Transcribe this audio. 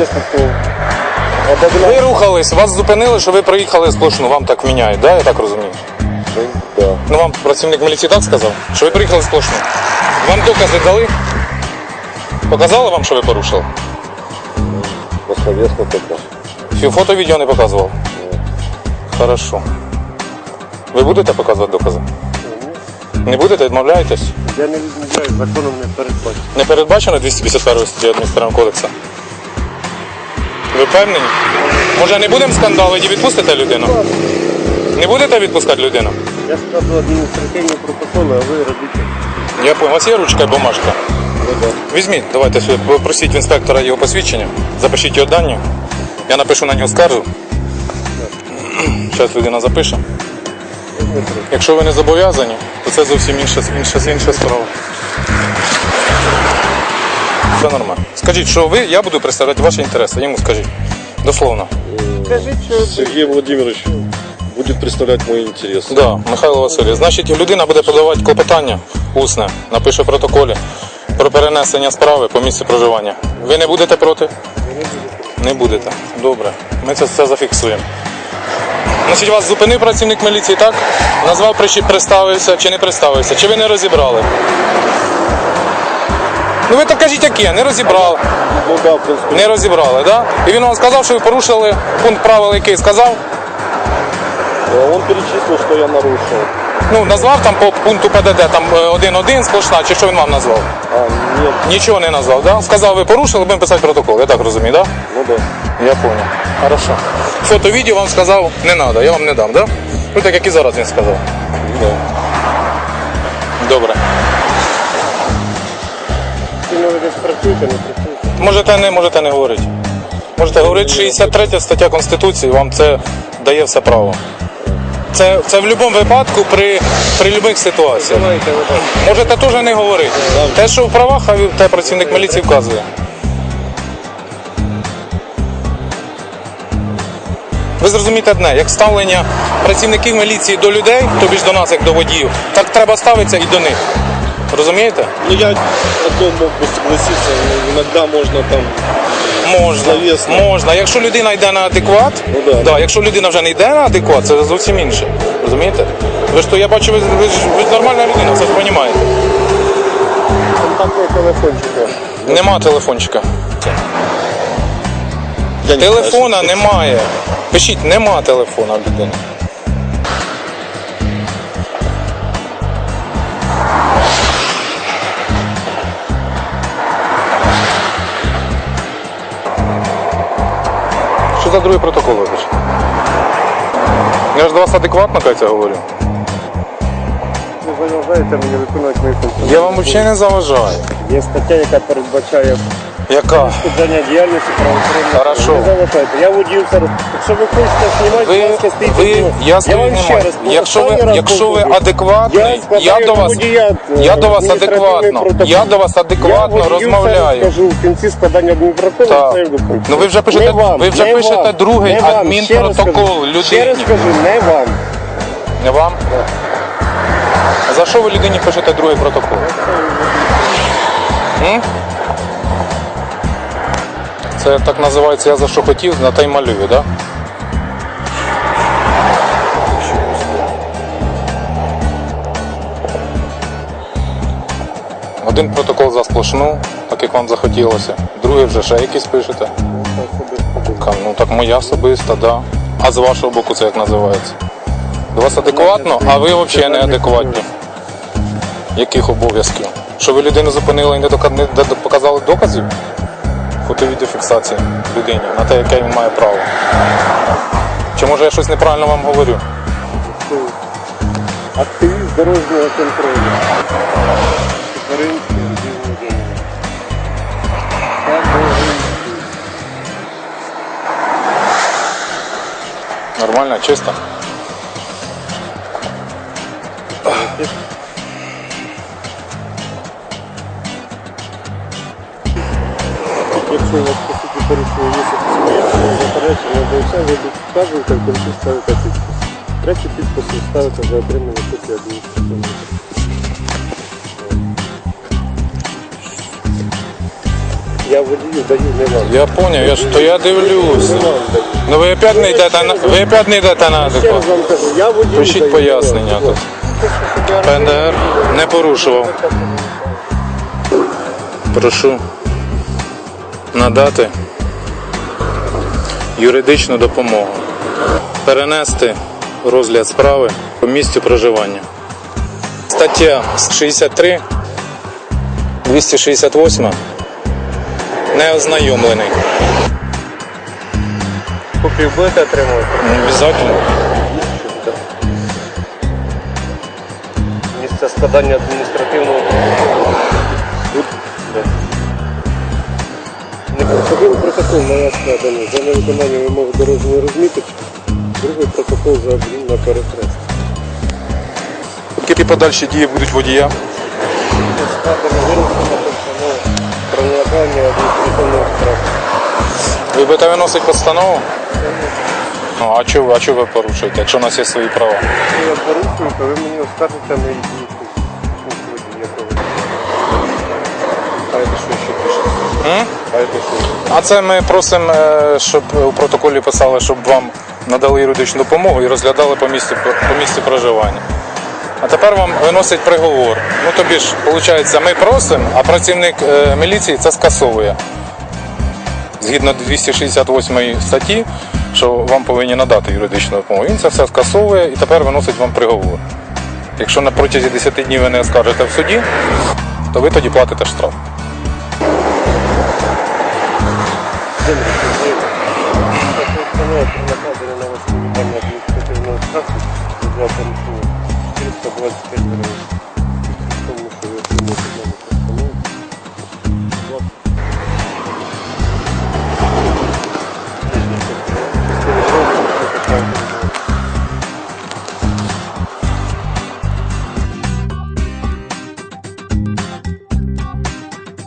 честно, по... Ви рухались, вас зупинили, що ви проїхали сплошну, вам так міняють, да? я так розумію? Да. Ну вам працівник міліції так сказав, що ви приїхали сплошну. Вам докази дали? Показали вам, що ви порушили? Словесно только. Фі- Фото, відео не показував? Хорошо. Ви будете показувати докази? Не будете, відмовляєтесь? Я не відмовляю, законом не передбачено. Не передбачено 251 статті адміністративного кодексу? Ви впевнені? Може не будемо скандалити і відпустите людину? Не будете відпускати людину? Я складу адміністративні протоколи, а ви робите. Я понял. У вас є ручка і бумажка? Візьміть, давайте сюди, попросіть в інспектора його посвідчення, запишіть його дані. Я напишу на нього скаргу. Зараз людина запише. Якщо ви не зобов'язані, то це зовсім інша, інша, інша справа. Все нормально. Скажіть, що ви, я буду представляти ваші інтереси, йому скажіть. Дословно. Скажіть, що Сергей Владимирович будет представлять мой интерес. Да, Михайло Васильович. Значить, людина буде подавати клопотання усне, напише в протоколі про перенесення справи по місці проживання. Ви не будете проти? Не будете. Добре. Ми це все зафіксуємо. Значить, вас зупинив працівник міліції, так? Назвав представився чи не представився, чи ви не розібрали? Ну ви так кажіть, яке, не розібрали. Ну. Не розібрали, так? Да? І він вам сказав, що ви порушили пункт правил, який сказав. Э, Он перечислил, что я нарушил. Ну, назвав там по пункту ПДД там е, 1-1 сплошна, чи що він вам назвав? А, нет, Нічого не назвав, да? Сказав, ви порушили, будемо писати протокол. Я так розумію, да? ну да. Я понял. Хорошо. Фото відео вам сказав, не треба, я вам не дам, да? Ну так як і зараз він сказав. да. Добре. Ви десь працюєте, не працюєте. Можете не, можете не говорити. Можете говорити 63 стаття Конституції, вам це дає все право. Це, це в будь-якому випадку при, при будь-яких ситуаціях. Знаєте, ви так. Можете теж не говорити. Те, що в правах, а те працівник міліції вказує. Ви зрозумієте одне, як ставлення працівників міліції до людей, тобі ж до нас, як до водіїв, так треба ставитися і до них. Розумієте? Ну я одно мог бы согласиться, но иногда можно там... Можна. Словесно. Можна. Якщо людина йде на адекват, Ну да. якщо людина вже не йде на адекват, це зовсім інше. Розумієте? Ви ж то я бачу, ви, ви, ж, ви ж нормальна людина, все ж розумієте. Телефончик. Нема телефончика. Я не Телефона немає. Пишіть, нема телефона в людини. Що за другий протокол вибач? Я ж до вас адекватно Катя говорю. Ви заважаєте мені виконувати мої функції. Я вам взагалі не заважаю. Є стаття, яка передбачає Яка? піддання діяльності правоохоронних. Хорошо. Не заважайте. Я водію зараз. Якщо ви хочете знімати, Ви, будь ласка, стійте. ви, я стою вам ще раз, Якщо ви, раз якщо ви адекватний, я складаю до вас, водія, е, я до вас адекватно, я до вас адекватно водію розмовляю. зараз скажу в кінці складання адмінпротоколу. Так. це. Ну ви вже пишете, Не вам, ви вже не пишете вам, другий не вам. Адмінпротокол кажу, Ще раз людині. кажу, не вам. Не вам? А за що ви людині пишете другий протокол? М? Це так називається я за що хотів, на те й малюю, так? Один протокол за сплошну, так як вам захотілося. Другий вже ще якийсь пишете. Ну так моя особиста, да. А з вашого боку це як називається? До вас адекватно, а ви взагалі не адекватні. Яких обов'язків? Що ви людину зупинили і не, показали доказів? Фото-відеофіксації людині на те, яке він має право. Чи може я щось неправильно вам говорю? Активіст дорожнього контролю. Український. Нормально, чисто? У по суті порушення є своє заперечення до все, ви в кінці ставите підпис. Третій підпис ви ставите за отримання копії адміністративного. Я водію даю не вам. Я поняв, я ж то я дивлюсь. Не вам даю. Ну ви опять не йдете на ви опять не йдете на Ще раз адекват. вам кажу, я водію Пишіть пояснення вам. тут. ПНДР не порушував. Прошу надати юридичну допомогу. Перенести розгляд справи по місцю проживання. Стаття 63, 268. Неознайомлений. Копію будете отримувати? Ну, Обязательно. Місце складання адміністративного один протокол на вас складений за невиконання вимог дорожньої розміточки, другий протокол за адмінне перехрест. Які подальші дії будуть водія? Складено вирішення постанови про накладання адміністративного штрафу. Ви будете виносити постанову? Ну, а чого, а чого ви порушуєте, якщо у нас є свої права? Якщо я порушую, то ви мені оскаржите мої дії. А це ми просимо, е, щоб у протоколі писали, щоб вам надали юридичну допомогу і розглядали по місці, по місці проживання. А тепер вам виносять приговор. Ну тобі ж, виходить, ми просимо, а працівник е, міліції це скасовує. Згідно 268 статті, що вам повинні надати юридичну допомогу. Він це все скасовує і тепер виносить вам приговор. Якщо на протязі 10 днів ви не оскаржите в суді, то ви тоді платите штраф. Добре, тоді постанова про накладення за два порушення 425 гривень.